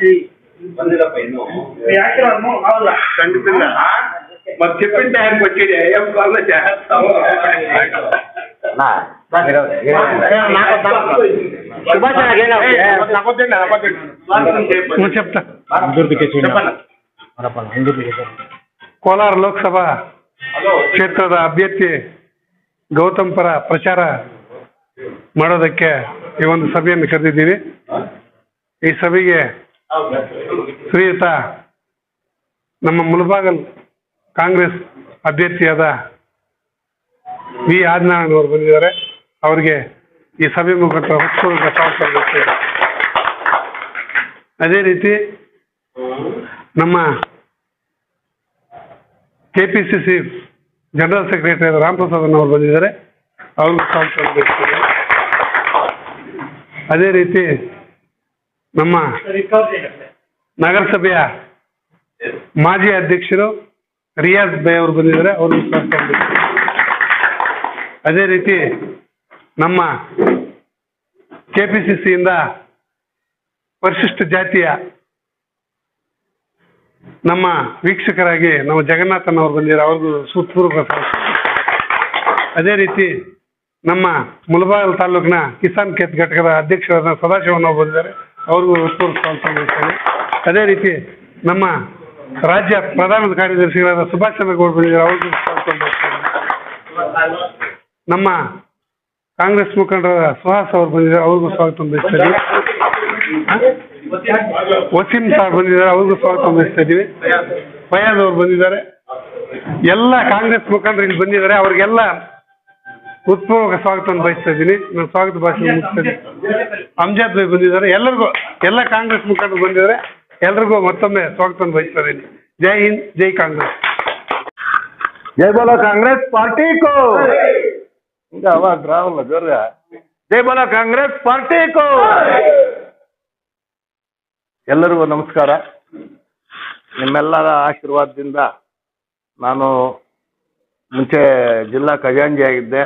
ಜಾಸ್ತಿ ಬಂದಿಲ್ಲಪ್ಪ ಇನ್ನು. ಖಂಡಿತ ಮತ್ತೆ ಕೊಟ್ಟಿದೆ ಎಂ ಕೋಲಾರ ಲೋಕಸಭಾ ಕ್ಷೇತ್ರದ ಅಭ್ಯರ್ಥಿ ಗೌತಮ್ ಪರ ಪ್ರಚಾರ ಮಾಡೋದಕ್ಕೆ ಈ ಒಂದು ಸಭೆಯನ್ನು ಕರೆದಿದ್ದೀವಿ. ಈ ಸಭೆಗೆ ಶ್ರೀಯುತ ನಮ್ಮ ಮುಳಬಾಗಲ್ ಕಾಂಗ್ರೆಸ್ ಅಭ್ಯರ್ಥಿಯಾದ ವಿ ಆದಿನಾರಾಯಣ ಅವರು ಬಂದಿದ್ದಾರೆ. ಅವರಿಗೆ ಈ ಸಭೆ ಮುಖಾಂತರ ಹೃತ್ಪೂರ್ವಕ ಸ್ವಾಗತ. ಅದೇ ರೀತಿ ನಮ್ಮ K P C C general secretary Ram Prasad ಅವರು ಬಂದಿದ್ದಾರೆ. ಅವ್ರಿಗೂ ಸ್ವಾಗತ ಅದೇ ರೀತಿ ನಮ್ಮ ನಗರಸಭೆಯ ಮಾಜಿ ಅಧ್ಯಕ್ಷರು ರಿಯಾಜ್ ಬೈ ಅವರು ಬಂದಿದ್ದಾರೆ, ಅವರು ಸ್ವಾಗತ ಅದೇ ರೀತಿ ನಮ್ಮ ಕೆ ಪಿ ಸಿ ಸಿಯಿಂದ ಪರಿಶಿಷ್ಟ ಜಾತಿಯ ನಮ್ಮ ವೀಕ್ಷಕರಾಗಿ ನಮ್ಮ ಜಗನ್ನಾಥನ್ ಅವರು ಬಂದಿದ್ದಾರೆ ಅವ್ರಿಗೂ ಸುತ್ತೂರ್ವ ಅದೇ ರೀತಿ ನಮ್ಮ ಮುಳಬಾಗಲ್ ತಾಲೂಕಿನ ಕಿಸಾನ್ ಖೇತ್ ಘಟಕದ ಅಧ್ಯಕ್ಷರಾದ ಸದಾಶಿವನ್ ಅವರು ಬಂದಿದ್ದಾರೆ. ಅವ್ರಿಗೂ ಹೃತ್ಪೂರ್ವಕ ಸ್ವಾಗತ ಅದೇ ರೀತಿ ನಮ್ಮ ರಾಜ್ಯ ಪ್ರಧಾನ ಕಾರ್ಯದರ್ಶಿಗಳಾದ ಸುಭಾಷ್ ಚಂದ್ರ ಗೌಡ್ ಅವ್ರಿಗೂ ಸ್ವಾಗತ ಬಯಸ್ತೇನೆ ನಮ್ಮ ಕಾಂಗ್ರೆಸ್ ಮುಖಂಡರಾದ ಸುಹಾಸ್ ಅವರು ಬಂದಿದ್ದಾರೆ, ಅವ್ರಿಗೂ ಸ್ವಾಗತ ಇದ್ದೀವಿ ವಸೀಂ ಸಾರ್ ಬಂದಿದ್ದಾರೆ, ಅವ್ರಿಗೂ ಸ್ವಾಗತ ಬಯಸ್ತಾ ಇದ್ದೀವಿ ಫಯಾಜ್ ಅವರು ಬಂದಿದ್ದಾರೆ. ಎಲ್ಲ ಕಾಂಗ್ರೆಸ್ ಮುಖಂಡರು ಇಲ್ಲಿ ಬಂದಿದ್ದಾರೆ, ಅವ್ರಿಗೆಲ್ಲ ಉತ್ತಮವಾಗಿ ಸ್ವಾಗತವನ್ನು ಬಯಸ್ತಾ ಇದ್ದೀನಿ. ನಾನು ಸ್ವಾಗತ ಭಾಷಣ ಮುಗಿಸ್ತೇನೆ ಅಮ್ಜಾದ್ ಭಾಯ್ ಬಂದಿದ್ದಾರೆ. ಎಲ್ಲರಿಗೂ ಎಲ್ಲ ಕಾಂಗ್ರೆಸ್ ಮುಖಂಡರು ಬಂದಿದ್ದಾರೆ. ಎಲ್ರಿಗೂ ಮತ್ತೊಮ್ಮೆ ಸ್ವಾಗತವನ್ನು ಬಯಸ್ತಾ ಇದ್ದೀನಿ. ಜೈ ಹಿಂದ್ ಜೈ ಕಾಂಗ್ರೆಸ್. ಜೈ ಬಾಲ ಕಾಂಗ್ರೆಸ್ ಪಾರ್ಟಿ ಕೋ. ಹಿಂಗ ಜೈ ಬಾಲ ಕಾಂಗ್ರೆಸ್ ಪಾರ್ಟಿ ಕೋ. ಎಲ್ಲರಿಗೂ ನಮಸ್ಕಾರ. ನಿಮ್ಮೆಲ್ಲರ ಆಶೀರ್ವಾದದಿಂದ ನಾನು ಮುಂಚೆ ಜಿಲ್ಲಾ ಖಜಾಂಜಿ ಆಗಿದ್ದೆ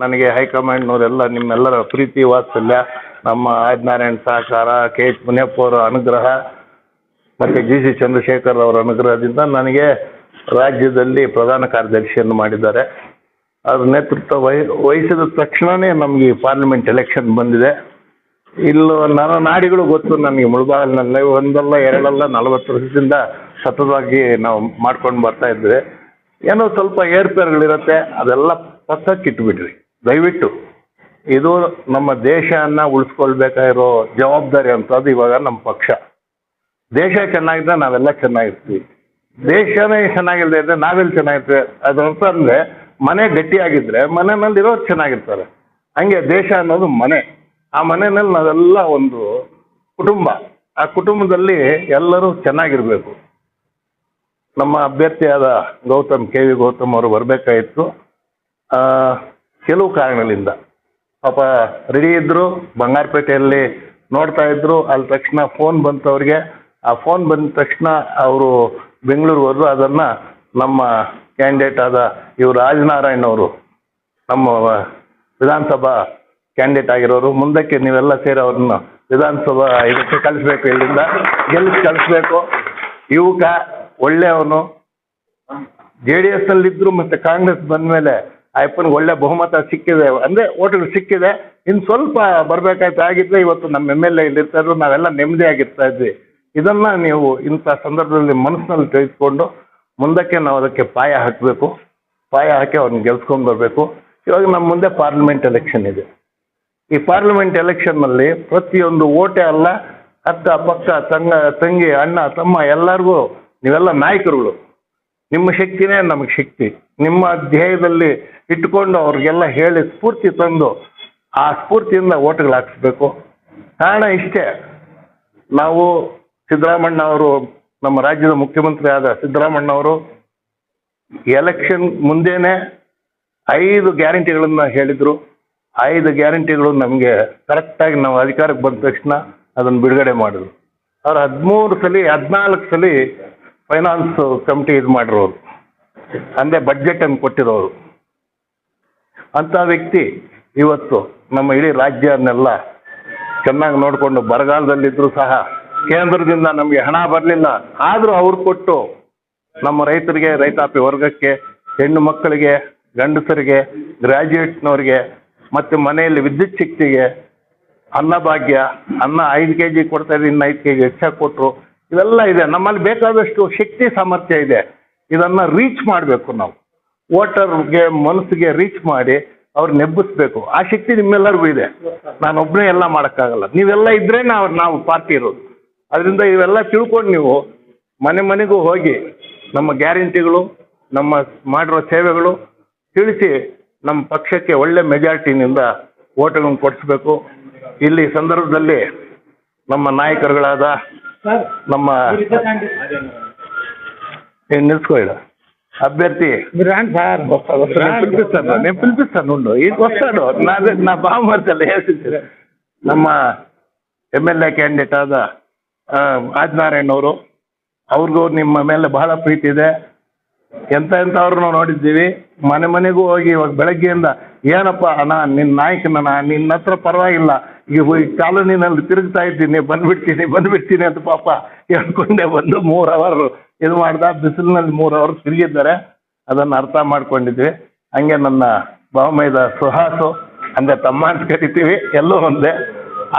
ನನಗೆ ಹೈಕಮಾಂಡ್ನವರೆಲ್ಲ ನಿಮ್ಮೆಲ್ಲರ ಪ್ರೀತಿ, ವಾತ್ಸಲ್ಯ, ನಮ್ಮ ಆದಿನಾರಾಯಣ ಸಹಕಾರ, ಕೆ ಎಚ್ ಮುನಿಯಪ್ಪ ಅವರ ಅನುಗ್ರಹ, ಮತ್ತು ಜಿ ಸಿ ಚಂದ್ರಶೇಖರ್ ಅವರ ಅನುಗ್ರಹದಿಂದ ನನಗೆ ರಾಜ್ಯದಲ್ಲಿ ಪ್ರಧಾನ ಕಾರ್ಯದರ್ಶಿಯನ್ನು ಮಾಡಿದ್ದಾರೆ. ಅದರ ನೇತೃತ್ವ ವಹಿ, ವಹಿಸಿದ ತಕ್ಷಣವೇ ನಮಗೆ ಪಾರ್ಲಿಮೆಂಟ್ ಎಲೆಕ್ಷನ್ ಬಂದಿದೆ. ಇಲ್ಲೂ ನನ್ನ ನಾಡಿಗಳು ಗೊತ್ತು, ನನಗೆ ಮುಳಬಾಗಿಲಿನಲ್ಲಿ ಒಂದಲ್ಲ, ಎರಡಲ್ಲ, ನಲವತ್ತು ವರ್ಷದಿಂದ ಸತತವಾಗಿ ನಾವು ಮಾಡ್ಕೊಂಡು ಬರ್ತಾ ಇದ್ವಿ ಏನೋ ಸ್ವಲ್ಪ ಏರ್ಪೇರುಗಳಿರುತ್ತೆ ಅದೆಲ್ಲ ಪಕ್ಕಕ್ಕೆ ಇಟ್ಬಿಡ್ರಿ ದಯವಿಟ್ಟು ಇದು ನಮ್ಮ ದೇಶನ ಉಳಿಸ್ಕೊಳ್ಬೇಕಾಗಿರೋ ಜವಾಬ್ದಾರಿ ಅಂತದ್ದು ಇವಾಗ ನಮ್ಮ ಪಕ್ಷ. ದೇಶ ಚೆನ್ನಾಗಿದ್ರೆ ನಾವೆಲ್ಲ ಚೆನ್ನಾಗಿರ್ತೀವಿ. ದೇಶನೇ ಚೆನ್ನಾಗಿಲ್ಲದೆ ಇದ್ರೆ ನಾವೆಲ್ಲಿ ಚೆನ್ನಾಗಿರ್ತೀವಿ. ಅದಂತ ಅಂದ್ರೆ ಮನೆ ಗಟ್ಟಿಯಾಗಿದ್ರೆ ಮನೆಯಲ್ಲಿರೋರು ಚೆನ್ನಾಗಿರ್ತಾರೆ. ಹಂಗೆ ದೇಶ ಅನ್ನೋದು ಮನೆ. ಆ ಮನೆಯಲ್ಲಿ ನಾವೆಲ್ಲ ಒಂದು ಕುಟುಂಬ. ಆ ಕುಟುಂಬದಲ್ಲಿ ಎಲ್ಲರೂ ಚೆನ್ನಾಗಿರ್ಬೇಕು. ನಮ್ಮ ಅಭ್ಯರ್ಥಿಯಾದ ಗೌತಮ್ ಕೆ ವಿ ಗೌತಮ್ ಅವರು ಬರಬೇಕಾಗಿತ್ತು ಕೆಲವು ಕಾರಣಗಳಿಂದ. ಪಾಪ ರೆಡಿ ಇದ್ದರು ಬಂಗಾರಪೇಟೆಯಲ್ಲಿ ನೋಡ್ತಾ ಇದ್ದರು ಅಲ್ಲಿ ತಕ್ಷಣ ಫೋನ್ ಬಂತು ಅವರಿಗೆ ಆ ಫೋನ್ ಬಂದ ತಕ್ಷಣ ಅವರು ಬೆಂಗಳೂರಿಗೆ ಹೋದ್ರು. ಅದನ್ನ ನಮ್ಮ ಕ್ಯಾಂಡಿಡೇಟ್ ಆದ ಇವರು ರಾಜನಾರಾಯಣ್ ಅವರು, ನಮ್ಮ ವಿಧಾನಸಭಾ ಕ್ಯಾಂಡಿಡೇಟ್ ಆಗಿರೋರು. ಮುಂದಕ್ಕೆ ನೀವೆಲ್ಲ ಸೇರಿ ಅವ್ರನ್ನ ವಿಧಾನಸಭಾ ಇದಕ್ಕೆ ಕಳಿಸ್ಬೇಕು, ಇಲ್ಲಿಂದ ಗೆಲ್ಲಿಸಿ ಕಳಿಸ್ಬೇಕು. ಯುವಕ ಒಳ್ಳೆಯವನು. ಜೆ ಡಿ ಎಸ್ ಅಲ್ಲಿ ಇದ್ರು ಮತ್ತೆ ಕಾಂಗ್ರೆಸ್ ಬಂದ್ಮೇಲೆ ಅಯ್ಯಪ್ಪನಿಗೆ ಒಳ್ಳೆ ಬಹುಮತ ಸಿಕ್ಕಿದೆ. ಅಂದ್ರೆ ಓಟ್ಗಳು ಸಿಕ್ಕಿದೆ. ಇನ್ನು ಸ್ವಲ್ಪ ಬರ್ಬೇಕಾಯ್ತು. ಆಗಿದ್ರೆ ಇವತ್ತು ನಮ್ಮ ಎಂ ಎಲ್ ಎ ಇಲ್ಲಿರ್ತಾ ಇದ್ರು. ನಾವೆಲ್ಲ ನೆಮ್ಮದಿಯಾಗಿರ್ತಾ ಇದ್ವಿ. ಇದನ್ನ ನೀವು ಇಂಥ ಸಂದರ್ಭದಲ್ಲಿ ಮನಸ್ಸಿನಲ್ಲಿ ತೆಗೆದುಕೊಂಡು ಮುಂದಕ್ಕೆ ನಾವು ಅದಕ್ಕೆ ಪಾಯ ಹಾಕಬೇಕು. ಪಾಯ ಹಾಕಿ ಅವ್ರನ್ನ ಗೆಲ್ಸ್ಕೊಂಡು ಬರಬೇಕು. ಇವಾಗ ನಮ್ಮ ಮುಂದೆ ಪಾರ್ಲಿಮೆಂಟ್ ಎಲೆಕ್ಷನ್ ಇದೆ. ಈ ಪಾರ್ಲಿಮೆಂಟ್ ಎಲೆಕ್ಷನ್ನಲ್ಲಿ ಪ್ರತಿಯೊಂದು ಓಟೆ ಅಲ್ಲ, ಅಕ್ಕ, ಪಕ್ಕ, ತಂಗ, ತಂಗಿ, ಅಣ್ಣ, ತಮ್ಮ ಎಲ್ಲರಿಗೂ ನೀವೆಲ್ಲ ನಾಯಕರುಗಳು. ನಿಮ್ಮ ಶಕ್ತಿನೇ ನಮಗೆ ಶಕ್ತಿ. ನಿಮ್ಮ ಅಧ್ಯಾಯದಲ್ಲಿ ಇಟ್ಕೊಂಡು ಅವ್ರಿಗೆಲ್ಲ ಹೇಳಿ ಸ್ಫೂರ್ತಿ ತಂದು ಆ ಸ್ಫೂರ್ತಿಯಿಂದ ಓಟ್ಗಳು ಹಾಕಿಸ್ಬೇಕು. ಕಾರಣ ಇಷ್ಟೇ. ನಾವು ಸಿದ್ದರಾಮಣ್ಣ ಅವರು ನಮ್ಮ ರಾಜ್ಯದ ಮುಖ್ಯಮಂತ್ರಿ ಆದ ಸಿದ್ದರಾಮಣ್ಣ ಅವರು ಎಲೆಕ್ಷನ್ ಮುಂದೆನೆ ಐದು ಗ್ಯಾರಂಟಿಗಳನ್ನು ಹೇಳಿದ್ರು. ಐದು ಗ್ಯಾರಂಟಿಗಳು ನಮಗೆ ಕರೆಕ್ಟಾಗಿ ನಾವು ಅಧಿಕಾರಕ್ಕೆ ಬಂದ ತಕ್ಷಣ ಅದನ್ನು ಬಿಡುಗಡೆ ಮಾಡಿದ್ರು. ಅವ್ರು ಹದಿಮೂರು ಸಲ, ಹದಿನಾಲ್ಕು ಸಲ ಫೈನಾನ್ಸ್ ಕಮಿಟಿ ಇದು ಮಾಡಿರೋರು. ಅಂದರೆ ಬಡ್ಜೆಟ್ ಅನ್ನು ಕೊಟ್ಟಿರೋರು. ಅಂಥ ವ್ಯಕ್ತಿ ಇವತ್ತು ನಮ್ಮ ಇಡೀ ರಾಜ್ಯನ್ನೆಲ್ಲ ಚೆನ್ನಾಗಿ ನೋಡಿಕೊಂಡು ಬರಗಾಲದಲ್ಲಿದ್ದರೂ ಸಹ ಕೇಂದ್ರದಿಂದ ನಮಗೆ ಹಣ ಬರಲಿಲ್ಲ. ಆದರೂ ಅವ್ರು ಕೊಟ್ಟು ನಮ್ಮ ರೈತರಿಗೆ, ರೈತಾಪಿ ವರ್ಗಕ್ಕೆ, ಹೆಣ್ಣು ಮಕ್ಕಳಿಗೆ, ಗಂಡಸರಿಗೆ ಗ್ರ್ಯಾಜುಯೇಟ್ನವ್ರಿಗೆ ಮತ್ತು ಮನೆಯಲ್ಲಿ ವಿದ್ಯುತ್ ಶಕ್ತಿಗೆ ಅನ್ನಭಾಗ್ಯ ಅನ್ನ ಐದು ಕೆ ಜಿ ಕೊಡ್ತಾ ಇದ್ದೀನಿ, ಐದು ಕೆ ಜಿ ಹೆಚ್ಚಾಗಿ ಕೊಟ್ಟರು ಇವೆಲ್ಲ ಇದೆ. ನಮ್ಮಲ್ಲಿ ಬೇಕಾದಷ್ಟು ಶಕ್ತಿ ಸಾಮರ್ಥ್ಯ ಇದೆ. ಇದನ್ನು ರೀಚ್ ಮಾಡಬೇಕು ನಾವು. ವೋಟರ್ಗೆ ಮನಸ್ಸಿಗೆ ರೀಚ್ ಮಾಡಿ ಅವ್ರು ನೆಬ್ಬಿಸ್ಬೇಕು. ಆ ಶಕ್ತಿ ನಿಮ್ಮೆಲ್ಲರಿಗೂ ಇದೆ. ನಾನು ಒಬ್ಬನೇ ಎಲ್ಲ ಮಾಡೋಕ್ಕಾಗಲ್ಲ. ನೀವೆಲ್ಲ ಇದ್ರೆ ನಾವು ನಾವು ಪಾರ್ಟಿ ಇರೋದು. ಅದರಿಂದ ಇವೆಲ್ಲ ತಿಳ್ಕೊಂಡು ನೀವು ಮನೆ ಮನೆಗೂ ಹೋಗಿ ನಮ್ಮ ಗ್ಯಾರಂಟಿಗಳು, ನಮ್ಮ ಮಾಡಿರೋ ಸೇವೆಗಳು ತಿಳಿಸಿ ನಮ್ಮ ಪಕ್ಷಕ್ಕೆ ಒಳ್ಳೆ ಮೆಜಾರಿಟಿನಿಂದ ಓಟ್ಗಳನ್ನು ಕೊಡಿಸ್ಬೇಕು. ಇಲ್ಲಿ ಸಂದರ್ಭದಲ್ಲಿ ನಮ್ಮ ನಾಯಕರುಗಳಾದ ನಮ್ಮ ಏನ್ నిలుచుకోడు అభ్యర్థి మీరు రాండి సార్ వస్తా వస్తా నేను పిలిపిస్తాను నేను పిలిపిస్తాను ఉండు ఇది వస్తాడు నా నా బావమర్తలు వేసింది ನಮ್ಮ ಎಮ್ ಎಲ್ ಎ ಕ್ಯಾಂಡಿಡೇಟ್ ಆದ ಆ, ಆದಿನಾರಾಯಣ್ ಅವರು ಅವ್ರಿಗೂ ನಿಮ್ಮ ಮೇಲೆ ಬಹಳ ಪ್ರೀತಿ ಇದೆ ಎಂತ ನಾವು ನೋಡಿದ್ದೀವಿ. ಮನೆ ಮನೆಗೂ ಹೋಗಿ ಇವಾಗ ಬೆಳಗ್ಗೆಯಿಂದ, ಏನಪ್ಪ ಅಣ್ಣ ನಿನ್ನ ನಾಯಕನಣ್ಣ ನಿನ್ನ ಹತ್ರ ಪರವಾಗಿಲ್ಲ. ಈ ಕಾಲೋನಿನಲ್ಲಿ ತಿರುಗ್ತಾ ಇದ್ದೀನಿ, ಬಂದ್ಬಿಡ್ತೀನಿ ಬಂದ್ಬಿಡ್ತೀನಿ ಅಂತ ಪಾಪ ಹೇಳ್ಕೊಂಡೆ ಬಂದು ಮೂರು ಅವರ್ ಇದು ಮಾಡ್ದ. ಬಿಸಿಲಿನಲ್ಲಿ ಮೂರು ಅವರ್ ತಿರುಗಿದ್ದಾರೆ. ಅದನ್ನು ಅರ್ಥ ಮಾಡ್ಕೊಂಡಿದ್ವಿ. ಹಂಗೆ ನನ್ನ ಭಾವಮೈದ ಸುಹಾಸು, ಹಂಗೆ ತಮ್ಮ ಅಂತ ಕರಿತೀವಿ. ಎಲ್ಲೋ ಒಂದೇ.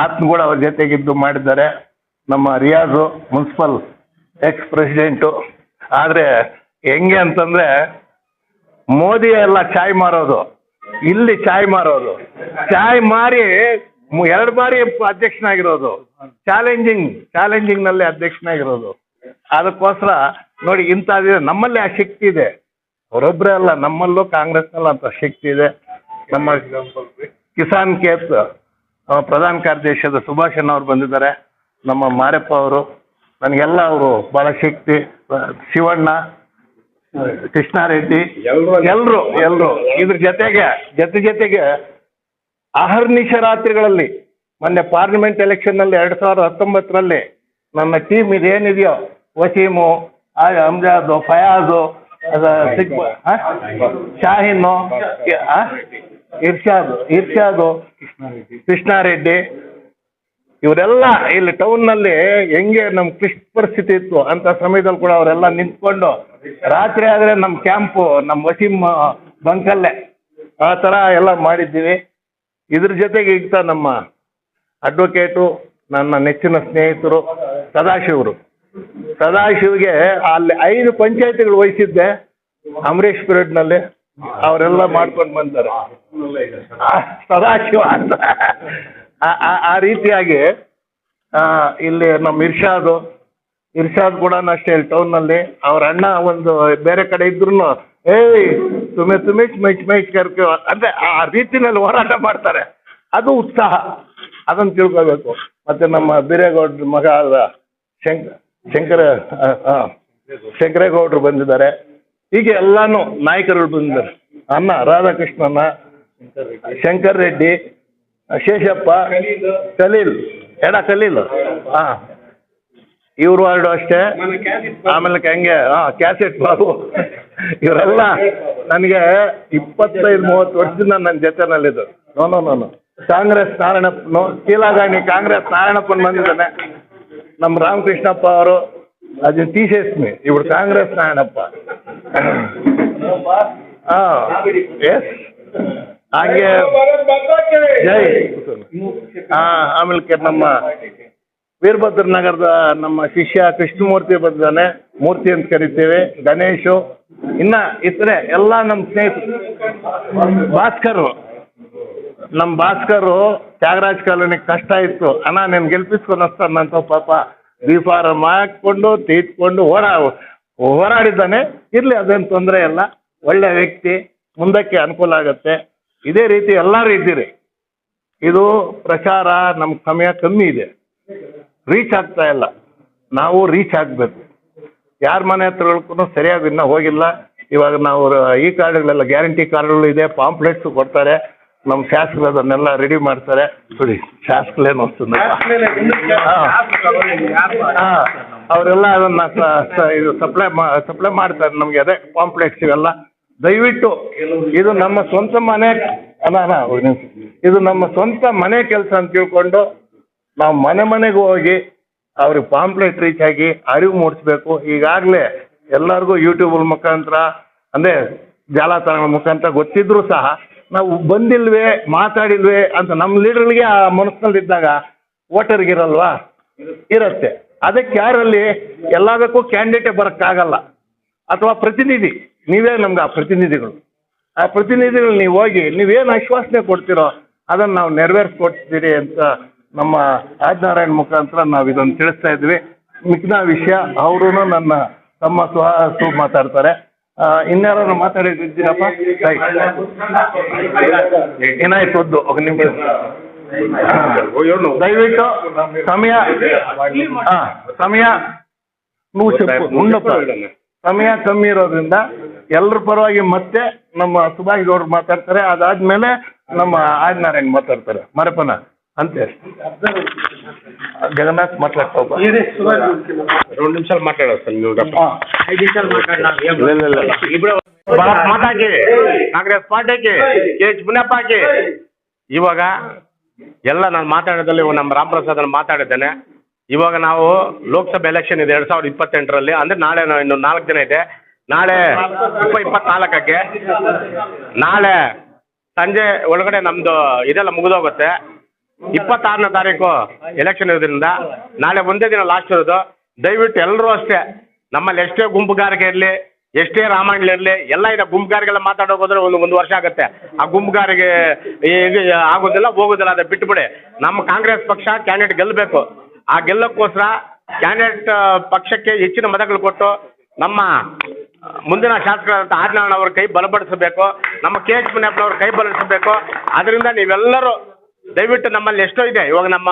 ಆತ್ಮ ಕೂಡ ಅವ್ರ ಜೊತೆಗಿದ್ದು ಮಾಡಿದ್ದಾರೆ. ನಮ್ಮ ರಿಯಾಜು, ಮುನ್ಸಿಪಲ್ ಎಕ್ಸ್ ಪ್ರೆಸಿಡೆಂಟು ಆದರೆ ಹೆಂಗೆ ಅಂತಂದ್ರೆ ಮೋದಿ ಎಲ್ಲ ಚಾಯ್ ಮಾರೋದು, ಇಲ್ಲಿ ಚಾಯ್ ಮಾರೋದು. ಚಾಯ್ ಮಾರಿ ಎರಡು ಬಾರಿ ಅಧ್ಯಕ್ಷನಾಗಿರೋದು. ಚಾಲೆಂಜಿಂಗ್ ಚಾಲೆಂಜಿಂಗ್ನಲ್ಲಿ ಅಧ್ಯಕ್ಷನಾಗಿರೋದು. ಅದಕ್ಕೋಸ್ಕರ ನೋಡಿ ಇಂಥದ್ದಿದೆ, ನಮ್ಮಲ್ಲಿ ಆ ಶಕ್ತಿ ಇದೆ. ಅವರೊಬ್ಬರೇ ಅಲ್ಲ, ನಮ್ಮಲ್ಲೂ ಕಾಂಗ್ರೆಸ್ನಲ್ಲೂ ಅಂತ ಶಕ್ತಿ ಇದೆ. ನಮ್ಮ ಕಿಸಾನ್ ಕೇತ್ ಪ್ರಧಾನ ಕಾರ್ಯದರ್ಶಿಯಾದ ಸುಭಾಷನ್ ಅವರು ಬಂದಿದ್ದಾರೆ. ನಮ್ಮ ಮಾರಪ್ಪ ಅವರು, ನನಗೆಲ್ಲ ಅವರು ಬಹಳ ಶಕ್ತಿ. ಶಿವಣ್ಣ ಕೃಷ್ಣಾರೆಡ್ಡಿ ಎಲ್ರು ಎಲ್ರು ಇದ್ರ ಜೊತೆಗೆ ಜೊತೆ ಜೊತೆಗೆ ಅಹರ್ನಿಶ ರಾತ್ರಿಗಳಲ್ಲಿ ಮೊನ್ನೆ ಪಾರ್ಲಿಮೆಂಟ್ ಎಲೆಕ್ಷನ್ನಲ್ಲಿ ಎರಡ್ ಸಾವಿರದ ಹತ್ತೊಂಬತ್ತರಲ್ಲಿ ನನ್ನ ಟೀಮ್ ಇದೇನಿದೆಯೋ ವಸೀಮು ಅಮ್ಜಾದ್ ಫಯಾಜು ಆ? ಶಾಹೀನು? ಇರ್ಷಾದ್ ಇರ್ಷಾದು ಕೃಷ್ಣಾರೆಡ್ಡಿ ಇವರೆಲ್ಲ ಇಲ್ಲಿ ಟೌನ್ನಲ್ಲಿ ಹೆಂಗೆ ನಮ್ ಕ್ಲಿಷ್ಟ ಪರಿಸ್ಥಿತಿ ಇತ್ತು ಅಂತ ಸಮಯದಲ್ಲಿ ಕೂಡ ಅವರೆಲ್ಲ ನಿಂತ್ಕೊಂಡು ರಾತ್ರಿ ಆದ್ರೆ ನಮ್ ಕ್ಯಾಂಪು ನಮ್ ವಸೀಂ ಬಂಕಲ್ಲೇ ಆ ತರ ಎಲ್ಲ ಮಾಡಿದ್ದೀವಿ. ಇದ್ರ ಜೊತೆಗೆ ಈಗ ನಮ್ಮ ಅಡ್ವೊಕೇಟು ನನ್ನ ನೆಚ್ಚಿನ ಸ್ನೇಹಿತರು ಸದಾಶಿವರು. ಸದಾಶಿವ್ಗೆ ಅಲ್ಲಿ ಐದು ಪಂಚಾಯತಿಗಳು ವಹಿಸಿದ್ದೆ, ಅಮರೇಶ್ ಪಿರಿಯಡ್ನಲ್ಲಿ. ಅವರೆಲ್ಲ ಮಾಡ್ಕೊಂಡು ಬಂದಾರೆ. ಸದಾಶಿವ ಅಂತ. ಆ- ರೀತಿಯಾಗಿ ಇಲ್ಲಿ ನಮ್ಮ ಇರ್ಷಾದ್ ಇರ್ಷಾದ್ ಕೂಡ ಅಷ್ಟೇ ಇಲ್ಲಿ ಟೌನ್ನಲ್ಲಿ ಅವ್ರ ಅಣ್ಣ ಒಂದು ಬೇರೆ ಕಡೆ ಇದ್ರು ಏಯ್ ತುಮೆ ತುಮಿಚ್ ಮೈಚ್ ಮೈಚ್ ಕರ್ಕೋ ಅಂದ್ರೆ ಆ ರೀತಿನಲ್ಲಿ ಹೋರಾಟ ಮಾಡ್ತಾರೆ. ಅದು ಉತ್ಸಾಹ. ಅದನ್ನ ತಿಳ್ಕೋಬೇಕು. ಮತ್ತೆ ನಮ್ಮ ಬೀರೇಗೌಡ್ರ ಮಗ ಶಂಕ, ಶಂಕರ ಶಂಕರೇಗೌಡರು ಬಂದಿದ್ದಾರೆ. ಹೀಗೆ ಎಲ್ಲಾನು ನಾಯಕರುಗಳು ಬಂದಿದ್ದಾರೆ. ಅಣ್ಣ ರಾಧಾಕೃಷ್ಣನ್ನ, ಶಂಕರ್ ರೆಡ್ಡಿ ಶೇಷಪ್ಪ ಕಲೀಲ್ ಎಡ ಕಲೀಲ್ ಹಾ ಇವರು ಎರಡು ಅಷ್ಟೇ. ಆಮೇಲೆ ಹೆಂಗೆ? ಹಾ ಕ್ಯಾಸೆಟ್ ಬಾಬು ಇವರೆಲ್ಲ ನನಗೆ ಇಪ್ಪತ್ತೈದು ಮೂವತ್ತು ವರ್ಷದಿಂದ ನನ್ನ ಜೊತೆನಲ್ಲಿದ್ದು no no no no Congress ನಾರಾಯಣಪ್ಪನು ಕೀಲಾಗಾಣಿ ಕಾಂಗ್ರೆಸ್ ನಾರಾಯಣಪ್ಪನ ಬಂದಿದ್ದಾನೆ. ನಮ್ಮ ರಾಮಕೃಷ್ಣಪ್ಪ ಅವರು ಅದನ್ನ ತೀಸೇಸ್ಮಿ ಇವ್ರು ಕಾಂಗ್ರೆಸ್ ನಾರಾಯಣಪ್ಪ. ಹಾಂ ಎಸ್ ಹಾಗೆ ಜೈ. ಹಾ ಆಮೇಲೆ ನಮ್ಮ ವೀರಭದ್ರ ನಗರದ ನಮ್ಮ ಶಿಷ್ಯ ಕೃಷ್ಣಮೂರ್ತಿ ಬಂದಿದ್ದಾನೆ. ಮೂರ್ತಿ ಅಂತ ಕರಿತೇವೆ. ಗಣೇಶು. ಇನ್ನ ಇತರೆ ಎಲ್ಲ ನಮ್ಮ ಸ್ನೇಹಿತರು. ಭಾಸ್ಕರು. ನಮ್ಮ ಭಾಸ್ಕರು ತ್ಯಾಗರಾಜ್ ಕಾಲೋನಿ ಕಷ್ಟ ಇತ್ತು. ಅಣ್ಣ ನೀನು ಗೆಲ್ಪಿಸ್ಕೊಂಡು ಅಂತ ಪಾಪ ದೀಪಾರ ಹಾಕ್ಕೊಂಡು ತೀಟ್ಕೊಂಡು ಹೋರಾ ಹೋರಾಡಿದ್ದಾನೆ. ಇರ್ಲಿ ಅದೇನು ತೊಂದರೆ ಇಲ್ಲ. ಒಳ್ಳೆ ವ್ಯಕ್ತಿ. ಮುಂದಕ್ಕೆ ಅನುಕೂಲ ಆಗುತ್ತೆ. ಇದೇ ರೀತಿ ಎಲ್ಲ ರೀತಿ ರೀ ಇದು ಪ್ರಚಾರ ನಮ್ಮ ಸಮಯ ಕಮ್ಮಿ ಇದೆ. ರೀಚ್ ಆಗ್ತಾ ಇಲ್ಲ. ನಾವು ರೀಚ್ ಆಗಬೇಕು. ಯಾರ ಮನೆ ಹತ್ರಗಳಿಗೂ ಸರಿಯಾಗಿ ಇನ್ನೂ ಹೋಗಿಲ್ಲ. ಇವಾಗ ನಾವು ಈ ಕಾರ್ಡ್ಗಳೆಲ್ಲ ಗ್ಯಾರಂಟಿ ಕಾರ್ಡ್ಗಳು ಇದೆ. ಪಾಂಪ್ಲೆಟ್ಸ್ ಕೊಡ್ತಾರೆ. ನಮ್ಮ ಶಾಸಕರು ಅದನ್ನೆಲ್ಲ ರೆಡಿ ಮಾಡ್ತಾರೆ. ಸರಿ. ಶಾಸಕಲೇನು ಹಾಂ. ಅವರೆಲ್ಲ ಅದನ್ನ ಇದು ಸಪ್ಲೈ ಮಾ ಸಪ್ಲೈ ಮಾಡ್ತಾರೆ ನಮಗೆ ಅದೇ ಪಾಂಪ್ಲೆಟ್ಸ್ ಇವೆಲ್ಲ. ದಯವಿಟ್ಟು ಇದು ನಮ್ಮ ಸ್ವಂತ ಮನೆ, ಅಲ್ಲ ಅಲ್ಲ. ಇದು ನಮ್ಮ ಸ್ವಂತ ಮನೆ ಕೆಲಸ ಅಂತ ತಿಳ್ಕೊಂಡು ನಾವು ಮನೆ ಮನೆಗೆ ಹೋಗಿ ಅವ್ರಿಗೆ ಪಾಂಪ್ಲೆಟ್ ರೀಚ್ ಆಗಿ ಅರಿವು ಮೂಡಿಸ್ಬೇಕು. ಈಗಾಗಲೇ ಎಲ್ಲರಿಗೂ ಯೂಟ್ಯೂಬ್ ಮುಖಾಂತರ, ಅಂದರೆ ಜಾಲತಾಣಗಳ ಮುಖಾಂತರ ಗೊತ್ತಿದ್ರೂ ಸಹ ನಾವು ಬಂದಿಲ್ವೇ, ಮಾತಾಡಿಲ್ವೇ ಅಂತ ನಮ್ಮ ಲೀಡರ್ಗೆ ಆ ಮನಸ್ಸಿನಲ್ಲಿ ಇದ್ದಾಗ ವೋಟರ್ಗಿರಲ್ವಾ ಇರುತ್ತೆ. ಅದಕ್ಕೆ ಯಾರಲ್ಲಿ? ಎಲ್ಲದಕ್ಕೂ ಕ್ಯಾಂಡಿಡೇಟೇ ಬರೋಕ್ಕಾಗಲ್ಲ. ಅಥವಾ ಪ್ರತಿನಿಧಿ. ನೀವೇ ನಮ್ಗೆ ಆ ಪ್ರತಿನಿಧಿಗಳು. ಆ ಪ್ರತಿನಿಧಿಗಳು ನೀವು ಹೋಗಿ ನೀವೇನು ಆಶ್ವಾಸನೆ ಕೊಡ್ತೀರೋ ಅದನ್ನು ನಾವು ನೆರವೇರಿಸ್ಕೊಡ್ತೀರಿ ಅಂತ ನಮ್ಮ ರಾಜನಾರಾಯಣ ಮುಖಾಂತರ ನಾವು ಇದನ್ನು ತಿಳಿಸ್ತಾ ಇದ್ವಿ. ಮಿಕ್ಕಿನ ವಿಷಯ ಅವರು ನನ್ನ ತಮ್ಮ ಸುಹಾಸು ಮಾತಾಡ್ತಾರೆ. ಇನ್ಯಾರು ಮಾತಾಡಿದ್ದೀರಪ್ಪ ಏನಾಯ್ತು ಒದ್ದು? ನಿಮಗೆ. ದಯವಿಟ್ಟು ಸಮಯ. ಸಮಯ. నువ్వు చెప్పు ఉండవు సమయ ಎಲ್ಲರ ಪರವಾಗಿ ಮತ್ತೆ ನಮ್ಮ ಸುಭಾಷ್ ಗೌಡ್ರು ಮಾತಾಡ್ತಾರೆ ಅದಾದ್ಮೇಲೆ ನಮ್ಮ ಆದಿನಾರಾಯಣ್ ಮಾತಾಡ್ತಾರೆ ಮರಪನ ಅಂತೆ ಜಗನ್ನಾಥ್ ಮಾತಾಡ್ತಾವ రెండు నిమిషాలు మాట్లాడారు సార్ మీరు ಇಲ್ಲ ఇప్పుడు భారత్ మాతాకి కాంగ్రెస్ పార్టీకి ಕೆ.ಎಚ್. ಮುನಿಯಪ್ಪಗೆ ಇವಾಗ ಎಲ್ಲ ನಾನು ಮಾತಾಡೋದ್ರಲ್ಲಿ ಇವಾಗ ನಮ್ಮ ರಾಮಪ್ರಸಾದ್ ನಾನು ಮಾತಾಡಿದ್ದೇನೆ ಇವಾಗ ನಾವು ಲೋಕಸಭೆ ಎಲೆಕ್ಷನ್ ಇದೆ ಎರಡು ಸಾವಿರದ ಇಪ್ಪತ್ತೆಂಟರಲ್ಲಿ ಅಂದರೆ ನಾಳೆ ನಾವು ಇನ್ನು ನಾಲ್ಕು ದಿನ ಇದೆ ನಾಳೆ ಇಪ್ಪ ಇಪ್ಪತ್ನಾಲ್ಕಕ್ಕೆ. ನಾಳೆ ಸಂಜೆ ಒಳಗಡೆ ನಮ್ದು ಇದೆಲ್ಲ ಮುಗಿದೋಗುತ್ತೆ. ಇಪ್ಪತ್ತಾರನೇ ತಾರೀಕು ಎಲೆಕ್ಷನ್ ಇರೋದ್ರಿಂದ ನಾಳೆ ಒಂದೇ ದಿನ ಲಾಸ್ಟ್ ಇರೋದು. ದಯವಿಟ್ಟು ಎಲ್ಲರೂ ಅಷ್ಟೇ ನಮ್ಮಲ್ಲಿ ಎಷ್ಟೇ ಗುಂಪುಗಾರಿಕೆ ಇರಲಿ, ಎಷ್ಟೇ ರಾಮಾಯಣ ಇರಲಿ, ಎಲ್ಲ ಇದೆ ಗುಂಪುಗಾರಿಗೆಲ್ಲ ಮಾತಾಡೋಕೆ ಹೋದ್ರೆ ಒಂದು ಒಂದು ವರ್ಷ ಆಗುತ್ತೆ. ಆ ಗುಂಪುಗಾರಿಗೆ ಇದು ಆಗೋದಿಲ್ಲ, ಹೋಗೋದಿಲ್ಲ ಅದೇ ಬಿಟ್ಟುಬಿಡಿ ನಮ್ಮ ಕಾಂಗ್ರೆಸ್ ಪಕ್ಷ ಕ್ಯಾಂಡಿಡೇಟ್ ಗೆಲ್ಲಬೇಕು. ಆ ಗೆಲ್ಲಕ್ಕೋಸ್ಕರ ಕ್ಯಾಂಡಿಡೇಟ್ ಪಕ್ಷಕ್ಕೆ ಹೆಚ್ಚಿನ ಮತಗಳು ಕೊಟ್ಟು ನಮ್ಮ ಮುಂದಿನ ಶಾಸಕರಾದಂಥ ಆದಿನಾರಾಯಣ ಅವರ ಕೈ ಬಲಪಡಿಸಬೇಕು, ನಮ್ಮ ಕೆ ಎಚ್ ಮುನಿಯಪ್ಪನವ್ರ ಕೈ ಬಲಪಡಿಸಬೇಕು. ಅದರಿಂದ ನೀವೆಲ್ಲರೂ ದಯವಿಟ್ಟು ನಮ್ಮಲ್ಲಿ ಎಷ್ಟೋ ಇದೆ. ಇವಾಗ ನಮ್ಮ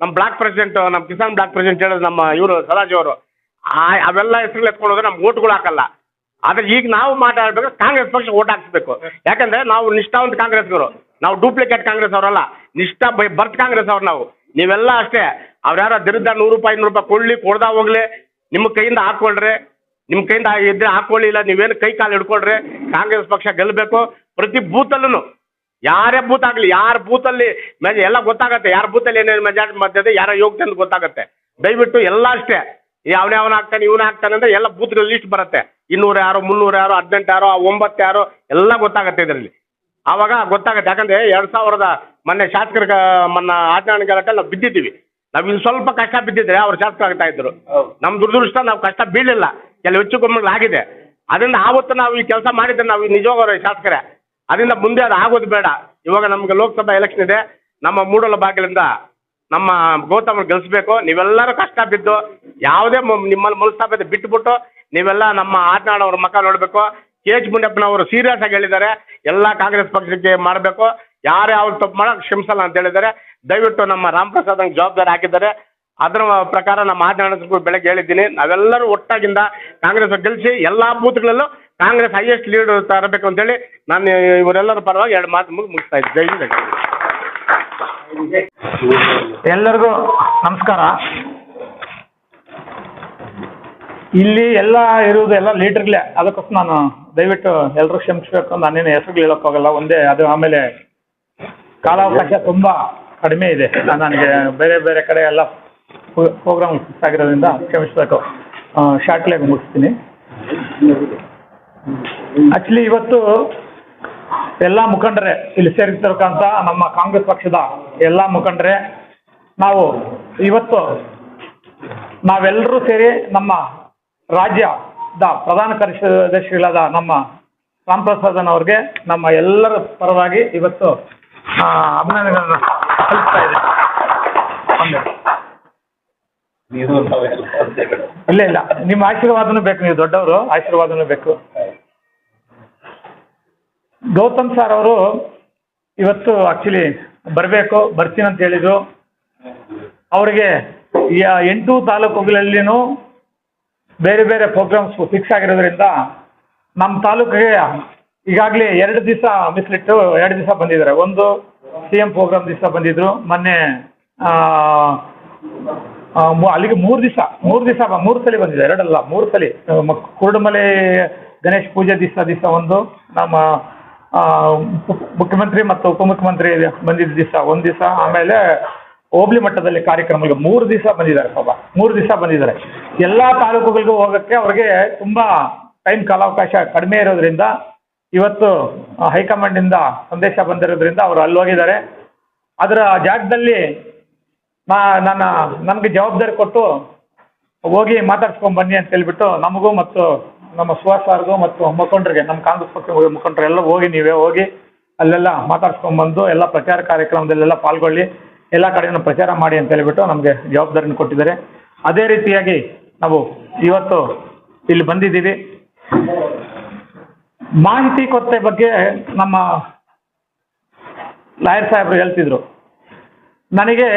ನಮ್ಮ ಬ್ಲಾಕ್ ಪ್ರೆಸಿಡೆಂಟ್, ನಮ್ಮ ಕಿಸಾನ್ ಬ್ಲಾಕ್ ಪ್ರೆಸಿಡೆಂಟ್ ಹೇಳೋದು ನಮ್ಮ ಇವರು ಸ್ವರಾಜ್ ಅವರು ಅವೆಲ್ಲ ಹೆಸರುಗಳು ಎತ್ಕೊಂಡು ಹೋದ್ರೆ ನಮ್ಗೆ ಓಟ್ಗಳು ಹಾಕಲ್ಲ. ಆದರೆ ಈಗ ನಾವು ಮಾತಾಡಬೇಕು, ಕಾಂಗ್ರೆಸ್ ಪಕ್ಷ ಓಟ್ ಹಾಕ್ಸ್ಬೇಕು. ಯಾಕಂದ್ರೆ ನಾವು ನಿಷ್ಠಾವಂತ ಕಾಂಗ್ರೆಸ್ಗರು. ನಾವು ಡೂಪ್ಲಿಕೇಟ್ ಕಾಂಗ್ರೆಸ್ ಅವರಲ್ಲ. ನಿಷ್ಠಾ ಬೈ ಬರ್ತ್ ಕಾಂಗ್ರೆಸ್ ಅವ್ರು ನಾವು. ನೀವೆಲ್ಲ ಅಷ್ಟೇ. ಅವ್ರು ಯಾರೋ ದಿನದ ನೂರು ರೂಪಾಯಿ, ಇನ್ನೂರು ರೂಪಾಯಿ ಕೊಡ್ಲಿ, ಕೊಡ್ದಾ ಹೋಗ್ಲಿ, ನಿಮ್ಮ ಕೈಯಿಂದ ಹಾಕೊಳ್ರಿ ನಿಮ್ಮ ಕೈಯಿಂದ ಇದ್ರೆ ಹಾಕೊಳ್ಳಿ ಇಲ್ಲ ನೀವೇನು ಕೈ ಕಾಲು ಹಿಡ್ಕೊಳ್ರಿ ಕಾಂಗ್ರೆಸ್ ಪಕ್ಷ ಗೆಲ್ಲಬೇಕು ಪ್ರತಿ ಬೂತಲ್ಲೂ ಯಾರೇ ಬೂತ್ ಆಗಲಿ ಯಾರ ಬೂತಲ್ಲಿ ಮೆಜ ಎಲ್ಲ ಗೊತ್ತಾಗತ್ತೆ ಯಾರ ಬೂತಲ್ಲಿ ಏನೇನು ಮೆಜಾರಿಟಿ ಮಾಡ್ತದೆ ಯಾರ ಯೋಗ್ಯ ಅಂತ ಗೊತ್ತಾಗತ್ತೆ. ದಯವಿಟ್ಟು ಎಲ್ಲ ಅಷ್ಟೇ. ಅವನೇ ಅವನ ಹಾಕ್ತಾನೆ ಇವನ ಹಾಕ್ತಾನೆ ಅಂದ್ರೆ ಎಲ್ಲ ಬೂತ್ಗಳ ಲಿಸ್ಟ್ ಬರುತ್ತೆ. ಇನ್ನೂರು ಯಾರು ಮುನ್ನೂರು ಯಾರು ಹದಿನೆಂಟು ಯಾರು ಒಂಬತ್ತು ಯಾರು ಎಲ್ಲ ಗೊತ್ತಾಗತ್ತೆ ಇದರಲ್ಲಿ. ಆವಾಗ ಗೊತ್ತಾಗತ್ತೆ ಯಾಕಂದ್ರೆ ಎರಡು ಸಾವಿರದ ಮೊನ್ನೆ ಶಾಸಕರ ಮೊನ್ನ ಆಚರಣೆ ಗಲಾಟೆ ನಾವು ಬಿದ್ದಿದ್ದೀವಿ. ನಾವು ಇನ್ನು ಸ್ವಲ್ಪ ಕಷ್ಟ ಬಿದ್ದಿದ್ರೆ ಅವ್ರು ಆಗ್ತಾ ಇದ್ರು. ನಮ್ಮ ದುರ್ದೃಷ್ಟ ನಾವು ಕಷ್ಟ ಬೀಳಿಲ್ಲ. ಕೆಲವು ಹೆಚ್ಚು ಕಮ್ಮಿಗಳು ಆಗಿದೆ. ಅದರಿಂದ ಆವತ್ತು ನಾವು ಈ ಕೆಲಸ ಮಾಡಿದ್ರೆ ನಾವು ನಿಜವಾಗ್ಲೂ ಶಾಸಕರೇ, ಅದರಿಂದ ಮುಂದೆ ಅದು ಆಗೋದು ಬೇಡ. ಇವಾಗ ನಮ್ಗೆ ಲೋಕಸಭಾ ಎಲೆಕ್ಷನ್ ಇದೆ. ನಮ್ಮ ಮೂಡಲ ಬಾಗಿಲಿಂದ ನಮ್ಮ ಗೌತಮ್ ಗೆಲ್ಲಿಸ್ಬೇಕು ನೀವೆಲ್ಲರೂ ಕಷ್ಟ ಬಿದ್ದು ಯಾವುದೇ ನಿಮ್ಮಲ್ಲಿ ಮನಸ್ತಾಪತೆ ಬಿಟ್ಟುಬಿಟ್ಟು ನೀವೆಲ್ಲ ನಮ್ಮ ಆಟನಾಡೋರ ಮಕ್ಕ ನೋಡಬೇಕು. ಕೆ ಎಚ್ ಮುನಿಯಪ್ಪನವರು ಸೀರಿಯಸ್ ಆಗಿ ಹೇಳಿದ್ದಾರೆ. ಎಲ್ಲ ಕಾಂಗ್ರೆಸ್ ಪಕ್ಷಕ್ಕೆ ಮಾಡಬೇಕು. ಯಾರು ಯಾವ ತಪ್ಪು ಮಾಡೋಕೆ ಕ್ಷಮಿಸಲ್ಲ ಅಂತ ಹೇಳಿದ್ದಾರೆ. ದಯವಿಟ್ಟು ನಮ್ಮ ರಾಮ್ ಪ್ರಸಾದ್ ಜವಾಬ್ದಾರಿ ಹಾಕಿದ್ದಾರೆ. ಅದರ ಪ್ರಕಾರ ನಮ್ಮ ಮಾತನಾಡೋದಕ್ಕೂ ಬೆಳಗ್ಗೆ ಹೇಳಿದ್ದೀನಿ. ನಾವೆಲ್ಲರೂ ಒಟ್ಟಾಗಿಂದ ಕಾಂಗ್ರೆಸ್ ಗೆಲ್ಲಿಸಿ ಎಲ್ಲ ಬೂತ್ಗಳಲ್ಲೂ ಕಾಂಗ್ರೆಸ್ ಹೈಯೆಸ್ಟ್ ಲೀಡ್ ತರಬೇಕು ಅಂತೇಳಿ ನಾನು ಇವರೆಲ್ಲರ ಪರವಾಗಿ ಎರಡು ಮಾತು ಮುಗಿ, ಮುಗಿಸ್ತಾ ಇದ್ದೆ ಜೈ ಹಿಂದ್. ಎಲ್ಲರಿಗೂ ನಮಸ್ಕಾರ. ಇಲ್ಲಿ ಎಲ್ಲ ಇರುವುದು ಎಲ್ಲ ಲೀಡರ್ಗಳೇ. ಅದಕ್ಕೋಸ್ಕರ ನಾನು ದಯವಿಟ್ಟು ಎಲ್ಲರೂ ಕ್ಷಮಿಸ್ಬೇಕು ನಾನೇನು ಹೆಸರುಗಳು ಹೇಳೋಕ್ಕಾಗಲ್ಲ. ಒಂದೇ, ಅದು ಆಮೇಲೆ ಕಾಲಾವಕಾಶ ತುಂಬ ಕಡಿಮೆ ಇದೆ. ನಾನು ನನಗೆ ಬೇರೆ ಬೇರೆ ಕಡೆ ಎಲ್ಲ ಪ್ರೋಗ್ರಾಮ್ ಫಿಕ್ಸ್ ಆಗಿರೋದ್ರಿಂದ ಕ್ಷಮಿಸಬೇಕು ಶಾರ್ಟ್ಲಾಗಿ ಮುಗಿಸ್ತೀನಿ. ಆಕ್ಚುಲಿ ಇವತ್ತು ಎಲ್ಲ ಮುಖಂಡರೆ ಇಲ್ಲಿ ಸೇರಿರ್ತಕ್ಕಂಥ ನಮ್ಮ ಕಾಂಗ್ರೆಸ್ ಪಕ್ಷದ ಎಲ್ಲ ಮುಖಂಡರೆ, ನಾವು ಇವತ್ತು ನಾವೆಲ್ಲರೂ ಸೇರಿ ನಮ್ಮ ರಾಜ್ಯದ ಪ್ರಧಾನ ಕಾರ್ಯದರ್ಶಿಗಳಾದ ನಮ್ಮ ರಾಮ್ ಪ್ರಸಾದನ್ ಅವ್ರಿಗೆ ನಮ್ಮ ಎಲ್ಲರ ಪರವಾಗಿ ಇವತ್ತು ಅಭಿನಂದನೆಗಳನ್ನು ಕಲಿಸ್ತಾ ಇದೆ ಇಲ್ಲ ಇಲ್ಲ. ನಿಮ್ಮ ಆಶೀರ್ವಾದನು ಬೇಕು, ನೀವು ದೊಡ್ಡವರು, ಆಶೀರ್ವಾದನು ಬೇಕು. ಗೌತಮ್ ಸರ್ ಅವರು ಇವತ್ತು ಆಕ್ಚುಲಿ ಬರಬೇಕು, ಬರ್ತೀನಿ ಅಂತ ಹೇಳಿದ್ರು. ಅವರಿಗೆ ಎಂಟು ತಾಲೂಕುಗಳಲ್ಲಿನೂ ಬೇರೆ ಬೇರೆ ಪ್ರೋಗ್ರಾಮ್ಸ್ ಫಿಕ್ಸ್ ಆಗಿರೋದ್ರಿಂದ ನಮ್ಮ ತಾಲೂಕಿಗೆ ಈಗಾಗಲೇ ಎರಡು ದಿವಸ ಮಿಸ್ಲಿಟ್ಟು ಎರಡು ದಿವಸ ಬಂದಿದ್ದಾರೆ. ಒಂದು ಸಿ ಎಂ ಪ್ರೋಗ್ರಾಮ್ ದಿವಸ ಬಂದಿದ್ರು. ಮೊನ್ನೆ ಅಲ್ಲಿಗೆ ಮೂರು ದಿವಸ ಮೂರು ದಿವಸ ಮೂರು ಸಲ ಬಂದಿದೆ, ಎರಡಲ್ಲ, ಮೂರು ಸಲ. ಕುರುಡುಮಲೆ ಗಣೇಶ್ ಪೂಜೆ ದಿವಸ ದಿವಸ ಒಂದು, ನಮ್ಮ ಮುಖ್ಯಮಂತ್ರಿ ಮತ್ತು ಉಪಮುಖ್ಯಮಂತ್ರಿ ಬಂದಿದ್ದ ದಿವಸ ಒಂದು ದಿವಸ, ಆಮೇಲೆ ಹೋಬ್ಳಿ ಮಟ್ಟದಲ್ಲಿ ಕಾರ್ಯಕ್ರಮಗಳಿಗೆ ಮೂರು ದಿವಸ ಬಂದಿದ್ದಾರೆ ಪಾಪ ಮೂರು ದಿವಸ ಬಂದಿದ್ದಾರೆ. ಎಲ್ಲ ತಾಲೂಕುಗಳಿಗೂ ಹೋಗೋಕ್ಕೆ ಅವ್ರಿಗೆ ತುಂಬ ಟೈಮ್ ಕಾಲಾವಕಾಶ ಕಡಿಮೆ ಇರೋದ್ರಿಂದ, ಇವತ್ತು ಹೈಕಮಾಂಡ್ ಇಂದ ಸಂದೇಶ ಬಂದಿರೋದ್ರಿಂದ ಅವರು ಅಲ್ಲಿ ಹೋಗಿದ್ದಾರೆ ಅದರ ಜಾಗದಲ್ಲಿ ನಾ ನನ್ನ ನಮಗೆ ಜವಾಬ್ದಾರಿ ಕೊಟ್ಟು ಹೋಗಿ ಮಾತಾಡ್ಸ್ಕೊಂಡ್ ಬನ್ನಿ ಅಂತ ಹೇಳ್ಬಿಟ್ಟು ನಮಗೂ ಮತ್ತು ನಮ್ಮ ಸುಹಾಸ್ ಸರ್ಗೂ ಮತ್ತು ಮುಖಂಡರಿಗೆ, ನಮ್ಮ ಕಾಂಗ್ರೆಸ್ ಪಕ್ಷ ಮುಖಂಡರು ಎಲ್ಲ ಹೋಗಿ ನೀವೇ ಹೋಗಿ ಅಲ್ಲೆಲ್ಲ ಮಾತಾಡ್ಸ್ಕೊಂಡ್ ಬಂದು ಎಲ್ಲ ಪ್ರಚಾರ ಕಾರ್ಯಕ್ರಮದಲ್ಲೆಲ್ಲ ಪಾಲ್ಗೊಳ್ಳಿ, ಎಲ್ಲ ಕಡೆನೂ ಪ್ರಚಾರ ಮಾಡಿ ಅಂತ ಹೇಳಿಬಿಟ್ಟು ನಮಗೆ ಜವಾಬ್ದಾರಿನ ಕೊಟ್ಟಿದ್ದಾರೆ. ಅದೇ ರೀತಿಯಾಗಿ ನಾವು ಇವತ್ತು ಇಲ್ಲಿ ಬಂದಿದ್ದೀವಿ. ಮಾಹಿತಿ ಕೊರತೆ ಬಗ್ಗೆ ನಮ್ಮ ಲಾಯರ್ ಸಾಹೇಬರು ಹೇಳ್ತಿದ್ರು. ನನಗೆ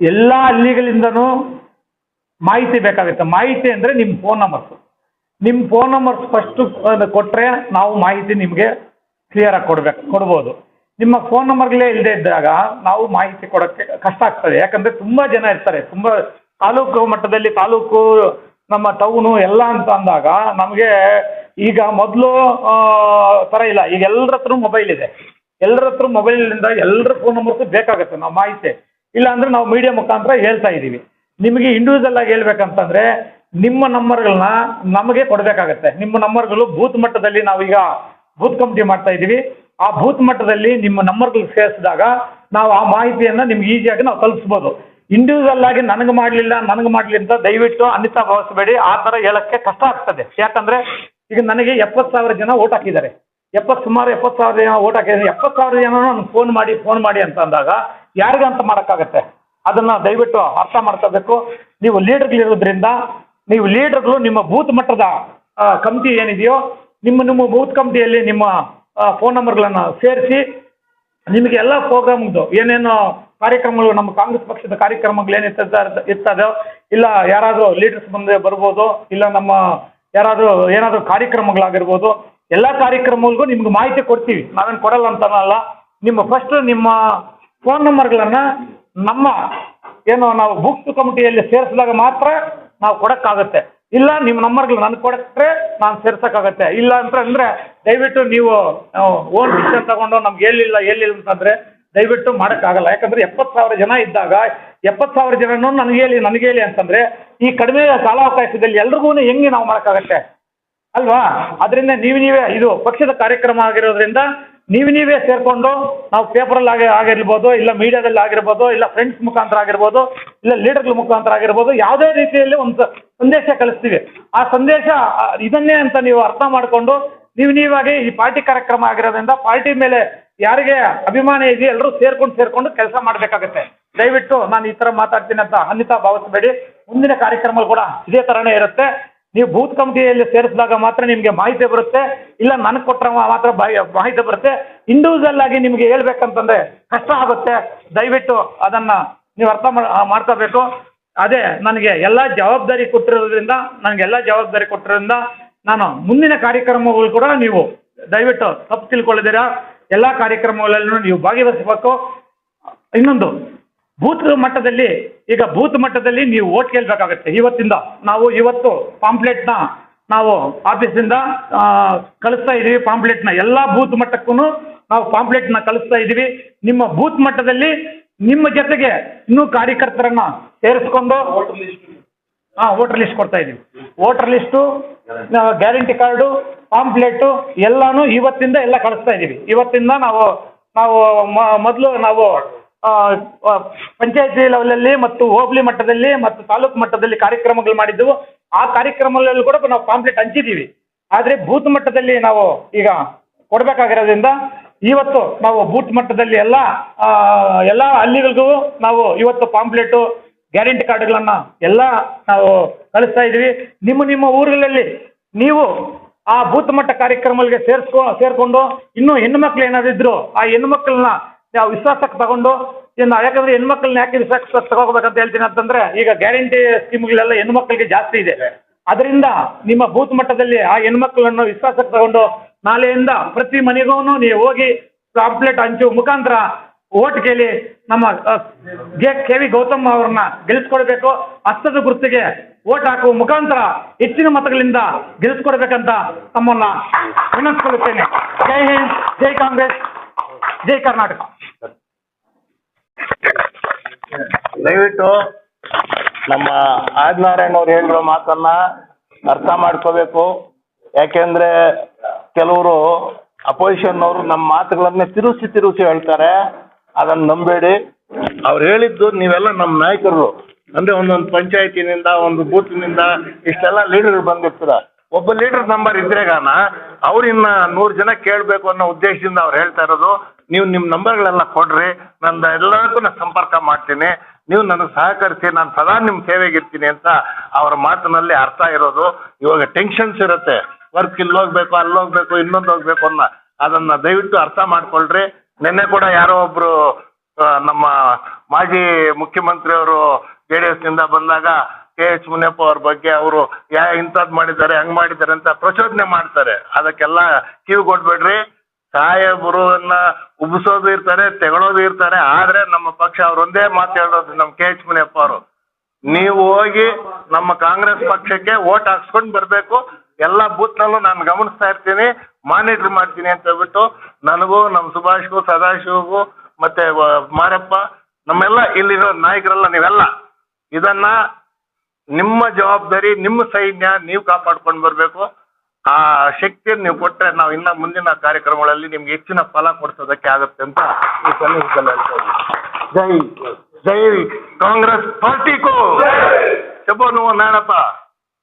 ಎಲ್ಲ ಹಳ್ಳಿಗಳಿಂದನೂ ಮಾಹಿತಿ ಬೇಕಾಗುತ್ತೆ. ಮಾಹಿತಿ ಅಂದರೆ ನಿಮ್ಮ ಫೋನ್ ನಂಬರ್ಸು ನಿಮ್ಮ ಫೋನ್ ನಂಬರ್ಸ್ ಫಸ್ಟು ಕೊಟ್ಟರೆ ನಾವು ಮಾಹಿತಿ ನಿಮಗೆ ಕ್ಲಿಯರಾಗಿ ಕೊಡ್ಬೇಕು, ಕೊಡ್ಬೋದು. ನಿಮ್ಮ ಫೋನ್ ನಂಬರ್ಗಳೇ ಇಲ್ಲದೆ ಇದ್ದಾಗ ನಾವು ಮಾಹಿತಿ ಕೊಡೋಕ್ಕೆ ಕಷ್ಟ ಆಗ್ತದೆ. ಯಾಕಂದರೆ ತುಂಬ ಜನ ಇರ್ತಾರೆ. ತುಂಬ ತಾಲೂಕು ಮಟ್ಟದಲ್ಲಿ ತಾಲೂಕು, ನಮ್ಮ ಟೌನು ಎಲ್ಲ ಅಂತ ಅಂದಾಗ ನಮಗೆ ಈಗ ಮೊದಲು ಥರ ಇಲ್ಲ. ಈಗ ಎಲ್ಲರ ಹತ್ರ ಮೊಬೈಲ್ ಇದೆ. ಎಲ್ಲರ ಹತ್ರ ಮೊಬೈಲಿಂದ ಎಲ್ಲರ ಫೋನ್ ನಂಬರ್ಸು ಬೇಕಾಗುತ್ತೆ. ನಾವು ಮಾಹಿತಿ. ಇಲ್ಲ ಅಂದ್ರೆ ನಾವು ಮೀಡಿಯಾ ಮುಖಾಂತರ ಹೇಳ್ತಾ ಇದ್ದೀವಿ. ನಿಮಗೆ ಇಂಡಿವಿಜುವಲ್ ಆಗಿ ಹೇಳ್ಬೇಕಂತಂದ್ರೆ ನಿಮ್ಮ ನಂಬರ್ಗಳನ್ನ ನಮಗೆ ಕೊಡಬೇಕಾಗತ್ತೆ. ನಿಮ್ಮ ನಂಬರ್ಗಳು ಬೂತ್ ಮಟ್ಟದಲ್ಲಿ ನಾವೀಗ ಬೂತ್ ಕಮಿಟಿ ಮಾಡ್ತಾ ಇದ್ದೀವಿ. ಆ ಬೂತ್ ಮಟ್ಟದಲ್ಲಿ ನಿಮ್ಮ ನಂಬರ್ಗಳು ಸೇರಿಸಿದಾಗ ನಾವು ಆ ಮಾಹಿತಿಯನ್ನು ನಿಮ್ಗೆ ಈಸಿಯಾಗಿ ನಾವು ತಲುಪಿಸ್ಬೋದು. ಇಂಡಿವಿಜುವಲ್ ಆಗಿ ನನಗೆ ಮಾಡಲಿಲ್ಲ, ನನಗೆ ಮಾಡಲಿ ಅಂತ ದಯವಿಟ್ಟು ಅನಿತಾ ಭಾವಿಸಬೇಡಿ. ಆ ಥರ ಹೇಳಕ್ಕೆ ಕಷ್ಟ ಆಗ್ತದೆ. ಯಾಕಂದ್ರೆ ಈಗ ನನಗೆ ಎಪ್ಪತ್ತು ಸಾವಿರ ಜನ ಓಟ್ ಹಾಕಿದ್ದಾರೆ. ಎಪ್ಪತ್ತು ಸುಮಾರು ಎಪ್ಪತ್ತು ಸಾವಿರ ಜನ ಓಟ್ ಹಾಕಿದ್ರೆ ಎಪ್ಪತ್ತು ಸಾವಿರ ಜನ ಫೋನ್ ಮಾಡಿ ಫೋನ್ ಮಾಡಿ ಅಂತ ಅಂದಾಗ ಯಾರಿಗಂತ ಮಾಡೋಕ್ಕಾಗತ್ತೆ? ಅದನ್ನ ದಯವಿಟ್ಟು ಅರ್ಥ ಮಾಡ್ಕೋಬೇಕು. ನೀವು ಲೀಡರ್ಗಳಿರೋದ್ರಿಂದ ನೀವು ಲೀಡರ್ಗಳು ನಿಮ್ಮ ಬೂತ್ ಮಟ್ಟದ ಕಮಿಟಿ ಏನಿದೆಯೋ, ನಿಮ್ಮ ನಿಮ್ಮ ಬೂತ್ ಕಮಿಟಿಯಲ್ಲಿ ನಿಮ್ಮ ಫೋನ್ ನಂಬರ್ಗಳನ್ನು ಸೇರಿಸಿ, ನಿಮಗೆ ಎಲ್ಲ ಪ್ರೋಗ್ರಾಮ್ದು ಏನೇನು ಕಾರ್ಯಕ್ರಮಗಳು, ನಮ್ಮ ಕಾಂಗ್ರೆಸ್ ಪಕ್ಷದ ಕಾರ್ಯಕ್ರಮಗಳು ಏನು ಇರ್ತದೋ ಇಲ್ಲ ಯಾರಾದರೂ ಲೀಡರ್ಸ್ ಬಂದ್ರೆ ಬರ್ಬೋದು, ಇಲ್ಲ ನಮ್ಮ ಯಾರಾದರೂ ಏನಾದರೂ ಕಾರ್ಯಕ್ರಮಗಳಾಗಿರ್ಬೋದು ಎಲ್ಲ ಕಾರ್ಯಕ್ರಮಗಳಿಗೂ ನಿಮ್ಗೆ ಮಾಹಿತಿ ಕೊಡ್ತೀವಿ. ನಾವೇನು ಕೊಡಲ್ಲ ಅಂತನಲ್ಲ. ನಿಮ್ಮ ಫಸ್ಟ್ ನಿಮ್ಮ ಫೋನ್ ನಂಬರ್ಗಳನ್ನು ನಮ್ಮ ಏನು ನಾವು ಬುಕ್ಸ್ ಕಮಿಟಿಯಲ್ಲಿ ಸೇರಿಸಿದಾಗ ಮಾತ್ರ ನಾವು ಕೊಡೋಕ್ಕಾಗುತ್ತೆ. ಇಲ್ಲ, ನಿಮ್ಮ ನಂಬರ್ಗಳು ನನಗೆ ಕೊಟ್ಟರೆ ನಾನು ಸೇರ್ಸೋಕ್ಕಾಗತ್ತೆ. ಇಲ್ಲ ಅಂತ ಅಂದರೆ ದಯವಿಟ್ಟು ನೀವು ಓನ್ ಡಿಸಿಷನ್ ತಗೊಂಡು ನಮ್ಗೆ ಹೇಳಿಲ್ಲ ಹೇಳಿಲ್ಲ ಅಂತಂದರೆ ದಯವಿಟ್ಟು ಮಾಡೋಕ್ಕಾಗಲ್ಲ. ಯಾಕಂದರೆ ಎಪ್ಪತ್ತು ಸಾವಿರ ಜನ ಇದ್ದಾಗ, ಎಪ್ಪತ್ತು ಸಾವಿರ ಜನನೂ ನನಗೆ ಹೇಳಿ ನನಗೆ ಹೇಳಿ ಅಂತಂದರೆ ಈ ಕಡಿಮೆ ಕಾಲಾವಕಾಶದಲ್ಲಿ ಎಲ್ರಿಗೂ ಹೆಂಗೆ ನಾವು ಮಾಡೋಕ್ಕಾಗತ್ತೆ? ಅಲ್ವಾ? ಅದರಿಂದ ನೀವು ನೀವೇ ಇದು ಪಕ್ಷದ ಕಾರ್ಯಕ್ರಮ ಆಗಿರೋದ್ರಿಂದ ನೀವು ನೀವೇ ಸೇರಿಕೊಂಡು ನಾವು ಪೇಪರಲ್ಲಿ ಆಗಿ ಆಗಿರ್ಬೋದು, ಇಲ್ಲ ಮೀಡಿಯಾದಲ್ಲಿ ಆಗಿರ್ಬೋದು, ಇಲ್ಲ ಫ್ರೆಂಡ್ಸ್ ಮುಖಾಂತರ ಆಗಿರ್ಬೋದು, ಇಲ್ಲ ಲೀಡರ್ಗಳ ಮುಖಾಂತರ ಆಗಿರ್ಬೋದು, ಯಾವುದೇ ರೀತಿಯಲ್ಲಿ ಒಂದು ಸಂದೇಶ ಕಳಿಸ್ತೀವಿ. ಆ ಸಂದೇಶ ಇದನ್ನೇ ಅಂತ ನೀವು ಅರ್ಥ ಮಾಡಿಕೊಂಡು ನೀವು ನೀವಾಗಿ ಈ ಪಾರ್ಟಿ ಕಾರ್ಯಕ್ರಮ ಆಗಿರೋದ್ರಿಂದ ಪಾರ್ಟಿ ಮೇಲೆ ಯಾರಿಗೆ ಅಭಿಮಾನ ಇದೆಯೋ ಎಲ್ಲರೂ ಸೇರ್ಕೊಂಡು ಸೇರ್ಕೊಂಡು ಕೆಲಸ ಮಾಡಬೇಕಾಗತ್ತೆ. ದಯವಿಟ್ಟು ನಾನು ಈ ಥರ ಮಾತಾಡ್ತೀನಿ ಅಂತ ಅನ್ಯತಾ ಭಾವಿಸಬೇಡಿ. ಮುಂದಿನ ಕಾರ್ಯಕ್ರಮ ಕೂಡ ಇದೇ ಥರನೇ ಇರುತ್ತೆ. ನೀವು ಬೂತ್ ಕಮಿಟಿಯಲ್ಲಿ ಸೇರಿಸಿದಾಗ ಮಾತ್ರ ನಿಮಗೆ ಮಾಹಿತಿ ಬರುತ್ತೆ, ಇಲ್ಲ ನನಗೆ ಕೊಟ್ಟರೆ ಮಾತ್ರ ಮಾಹಿತಿ ಬರುತ್ತೆ. ಇಂಡಿವಿಜುವಲ್ ಆಗಿ ನಿಮಗೆ ಹೇಳ್ಬೇಕಂತಂದ್ರೆ ಕಷ್ಟ ಆಗುತ್ತೆ. ದಯವಿಟ್ಟು ಅದನ್ನ ನೀವು ಅರ್ಥ ಮಾಡ್ಕೋಬೇಕು. ಅದೇ ನನಗೆ ಎಲ್ಲ ಜವಾಬ್ದಾರಿ ಕೊಟ್ಟಿರೋದ್ರಿಂದ ನನಗೆಲ್ಲ ಜವಾಬ್ದಾರಿ ಕೊಟ್ಟಿರೋದ್ರಿಂದ ನಾನು ಮುಂದಿನ ಕಾರ್ಯಕ್ರಮಗಳು ಕೂಡ ನೀವು ದಯವಿಟ್ಟು ತಪ್ಪು ತಿಳ್ಕೊಳ್ಳದಿರಾ ಎಲ್ಲ ಕಾರ್ಯಕ್ರಮಗಳಲ್ಲೂ ನೀವು ಭಾಗವಹಿಸಬೇಕು. ಇನ್ನೊಂದು ಬೂತ್ ಮಟ್ಟದಲ್ಲಿ ಈಗ ಬೂತ್ ಮಟ್ಟದಲ್ಲಿ ನೀವು ಓಟ್ ಕೇಳಬೇಕಾಗತ್ತೆ. ಇವತ್ತಿಂದ ನಾವು ಇವತ್ತು ಪಾಂಪ್ಲೆಟ್ನ ನಾವು ಆಫೀಸಿಂದ ಕಳಿಸ್ತಾ ಇದ್ದೀವಿ ಪಾಂಪ್ಲೆಟ್ನ ಎಲ್ಲ ಬೂತ್ ಮಟ್ಟಕ್ಕೂ ನಾವು ಪಾಂಪ್ಲೆಟ್ನ ಕಳಿಸ್ತಾ ಇದ್ದೀವಿ ನಿಮ್ಮ ಬೂತ್ ಮಟ್ಟದಲ್ಲಿ ನಿಮ್ಮ ಜೊತೆಗೆ ಇನ್ನೂ ಕಾರ್ಯಕರ್ತರನ್ನ ಸೇರಿಸ್ಕೊಂಡು ಹಾಂ ವೋಟರ್ ಲಿಸ್ಟ್ ಕೊಡ್ತಾ ಇದ್ದೀವಿ voter list guarantee card pamphlet ಎಲ್ಲಾನು ಇವತ್ತಿಂದ ಎಲ್ಲ ಕಳಿಸ್ತಾ ಇದ್ದೀವಿ ಇವತ್ತಿಂದ ನಾವು ನಾವು ಮೊದಲು ನಾವು ಪಂಚಾಯತಿ ಲೆವೆಲಲ್ಲಿ ಮತ್ತು ಹೋಬಳಿ ಮಟ್ಟದಲ್ಲಿ ಮತ್ತು ತಾಲೂಕು ಮಟ್ಟದಲ್ಲಿ ಕಾರ್ಯಕ್ರಮಗಳು ಮಾಡಿದ್ದೆವು. ಆ ಕಾರ್ಯಕ್ರಮಗಳಲ್ಲಿ ಕೂಡ ನಾವು ಪಾಂಪ್ಲೆಟ್ ಹಂಚಿದ್ದೀವಿ. ಆದರೆ ಬೂತ್ ಮಟ್ಟದಲ್ಲಿ ನಾವು ಈಗ ಕೊಡಬೇಕಾಗಿರೋದ್ರಿಂದ ಇವತ್ತು ನಾವು ಬೂತ್ ಮಟ್ಟದಲ್ಲಿ ಎಲ್ಲ ಎಲ್ಲ ಹಳ್ಳಿಗಳಿಗೂ ನಾವು ಇವತ್ತು ಪಾಂಪ್ಲೆಟು ಗ್ಯಾರಂಟಿ ಕಾರ್ಡ್ಗಳನ್ನು ಎಲ್ಲ ನಾವು ಕಳಿಸ್ತಾ ಇದ್ದೀವಿ. ನಿಮ್ಮ ನಿಮ್ಮ ಊರುಗಳಲ್ಲಿ ನೀವು ಆ ಬೂತ್ ಮಟ್ಟ ಕಾರ್ಯಕ್ರಮಗಳಿಗೆ ಸೇರಿಸ್ಕೊ, ಸೇರಿಕೊಂಡು ಇನ್ನೂ ಹೆಣ್ಣು ಮಕ್ಕಳು ಏನಾದ್ರು ಇದ್ರು, ಆ ಹೆಣ್ಣುಮಕ್ಳನ್ನ ನಾವು ವಿಶ್ವಾಸಕ್ಕೆ ತಗೊಂಡು ಇನ್ನು ಯಾಕಂದ್ರೆ ಹೆಣ್ಮಕ್ಳನ್ನ ಯಾಕೆ ವಿಶ್ವಾಸಕ್ಕೆ ತಗೋಬೇಕಂತ ಹೇಳ್ತೀನಿ ಅಂತಂದ್ರೆ, ಈಗ ಗ್ಯಾರಂಟಿ ಸ್ಕೀಮ್ಗಳೆಲ್ಲ ಹೆಣ್ಮಕ್ಳಿಗೆ ಜಾಸ್ತಿ ಇದೆ. ಅದರಿಂದ ನಿಮ್ಮ ಬೂತ್ ಮಟ್ಟದಲ್ಲಿ ಆ ಹೆಣ್ಮಕ್ಳನ್ನು ವಿಶ್ವಾಸಕ್ಕೆ ತಗೊಂಡು, ನಾಳೆಯಿಂದ ಪ್ರತಿ ಮನೆಗೂ ನೀವು ಹೋಗಿ ಪಾಂಪ್ಲೆಟ್ ಹಂಚು ಮುಖಾಂತರ ಓಟ್ ಕೇಳಿ, ನಮ್ಮ ಜೆ ಕೆ ವಿ ಗೌತಮ್ ಅವ್ರನ್ನ ಗೆಲ್ಲಿಸ್ಕೊಡ್ಬೇಕು ಹಸ್ತದ ಗುರುತಿಗೆ ಓಟ್ ಹಾಕುವ ಮುಖಾಂತರ ಹೆಚ್ಚಿನ ಮತಗಳಿಂದ ಗೆಲ್ಲಿಸ್ಕೊಡ್ಬೇಕಂತ ತಮ್ಮನ್ನ ವಿನಂತಿಸ್ಕೊಳ್ಳುತ್ತೇನೆ. ಜೈ ಹಿಂದ್, ಜೈ ಕಾಂಗ್ರೆಸ್. ಜೈ ಕರ್ನಾಟಕ. ದಯವಿಟ್ಟು ನಮ್ಮ ಆದಿನಾರಾಯಣ ಅವ್ರು ಹೇಳಿರೋ ಮಾತನ್ನ ಅರ್ಥ ಮಾಡ್ಕೋಬೇಕು. ಯಾಕೆಂದ್ರೆ ಕೆಲವರು ಅಪೋಸಿಷನ್ ಅವರು ನಮ್ಮ ಮಾತುಗಳನ್ನೇ ತಿರುಸಿ ತಿರುಸಿ ಹೇಳ್ತಾರೆ. ಅದನ್ನ ನಂಬೇಡಿ. ಅವ್ರು ಹೇಳಿದ್ದು ನೀವೆಲ್ಲ ನಮ್ಮ ನಾಯಕರು. ಅಂದ್ರೆ ಒಂದೊಂದು ಪಂಚಾಯತಿನಿಂದ, ಒಂದು ಬೂತ್ನಿಂದ ಇಷ್ಟೆಲ್ಲ ಲೀಡರ್ ಬಂದಿರ್ತೀರ. ಒಬ್ಬ ಲೀಡರ್ ನಂಬರ್ ಇದ್ರೆಗಾನ ಅವ್ರಿನ್ನ ನೂರು ಜನ ಕೇಳಬೇಕು ಅನ್ನೋ ಉದ್ದೇಶದಿಂದ ಅವ್ರು ಹೇಳ್ತಾ ಇರೋದು, ನೀವು ನಿಮ್ಮ ನಂಬರ್ಗಳೆಲ್ಲ ಕೊಡ್ರಿ, ನಂದು ಎಲ್ಲದಕ್ಕೂ ನಾನು ಸಂಪರ್ಕ ಮಾಡ್ತೀನಿ, ನೀವು ನನಗೆ ಸಹಕರಿಸಿ, ನಾನು ಸದಾ ನಿಮ್ಮ ಸೇವೆಗಿರ್ತೀನಿ ಅಂತ ಅವರ ಮಾತಿನಲ್ಲಿ ಅರ್ಥ ಇರೋದು. ಇವಾಗ ಟೆನ್ಷನ್ಸ್ ಇರುತ್ತೆ ವರ್ಕ್ ಇಲ್ಲಿ ಹೋಗ್ಬೇಕು ಅಲ್ಲಿ ಹೋಗ್ಬೇಕು, ಇನ್ನೊಂದು ಹೋಗ್ಬೇಕು ಅನ್ನೋ, ಅದನ್ನ ದಯವಿಟ್ಟು ಅರ್ಥ ಮಾಡ್ಕೊಳ್ರಿ. ನಿನ್ನೆ ಕೂಡ ಯಾರೋ ಒಬ್ರು ನಮ್ಮ ಮಾಜಿ ಮುಖ್ಯಮಂತ್ರಿಯವರು ಜೆ ಡಿ ಎಸ್ನಿಂದ ಬಂದಾಗ ಕೆ ಎಚ್ ಮುನಿಯಪ್ಪ ಅವ್ರ ಬಗ್ಗೆ ಅವರು ಯಾ ಇಂಥದ್ದು ಮಾಡಿದ್ದಾರೆ, ಹಂಗ್ ಮಾಡಿದ್ದಾರೆ ಅಂತ ಪ್ರಚೋದನೆ ಮಾಡ್ತಾರೆ. ಅದಕ್ಕೆಲ್ಲ ಕಿವಿ ಕೊಡ್ಬೇಡ್ರಿ ಸಾಹೇಬರನ್ನ ಉಬ್ಬಿಸೋದು ಇರ್ತಾರೆ, ತೆಗಳೋದು ಇರ್ತಾರೆ. ಆದ್ರೆ ನಮ್ಮ ಪಕ್ಷ ಅವ್ರೊಂದೇ ಮಾತು ಹೇಳೋದು ನಮ್ಮ ಕೆ ಎಚ್ ಮುನಿಯಪ್ಪ ಅವರು. ನೀವು ಹೋಗಿ ನಮ್ಮ ಕಾಂಗ್ರೆಸ್ ಪಕ್ಷಕ್ಕೆ ಓಟ್ ಹಾಕ್ಸ್ಕೊಂಡು ಬರಬೇಕು. ಎಲ್ಲ ಬೂತ್ನಲ್ಲೂ ನಾನು ಗಮನಿಸ್ತಾ ಇರ್ತೀನಿ, ಮಾನಿಟರ್ ಮಾಡ್ತೀನಿ ಅಂತ ಹೇಳ್ಬಿಟ್ಟು ನನಗೂ ನಮ್ಮ ಸುಭಾಷ್ಗೂ, ಸದಾಶಿವಗೂ, ಮತ್ತೆ ಮಾರಪ್ಪ, ನಮ್ಮೆಲ್ಲ ಇಲ್ಲಿರೋ ನಾಯಕರೆಲ್ಲ ನೀವೆಲ್ಲ ಇದನ್ನ ನಿಮ್ಮ ಜವಾಬ್ದಾರಿ ನಿಮ್ಮ ಸೈನ್ಯ ನೀವು ಕಾಪಾಡ್ಕೊಂಡು ಬರಬೇಕು ಆ ಶಕ್ತಿಯನ್ನು ನೀವು ಕೊಟ್ಟರೆ ನಾವು ಇನ್ನ ಮುಂದಿನ ಕಾರ್ಯಕ್ರಮಗಳಲ್ಲಿ ನಿಮ್ಗೆ ಹೆಚ್ಚಿನ ಫಲ ಕೊಡ್ಸೋದಕ್ಕೆ ಆಗುತ್ತೆ ಅಂತ ಈ ಸನ್ನಿವೇಶದಲ್ಲಿ ಹೇಳ್ತಾ ಇದ್ದೀನಿ. ಜೈ ಜೈ ಕಾಂಗ್ರೆಸ್ ಪಾರ್ಟಿಗೂ ಶುಭ ನೀವು ನಾಣಪ್ಪ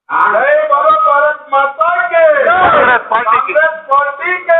जय भारत भारत माता के कांग्रेस पार्टी की। कांग्रेस पार्टी के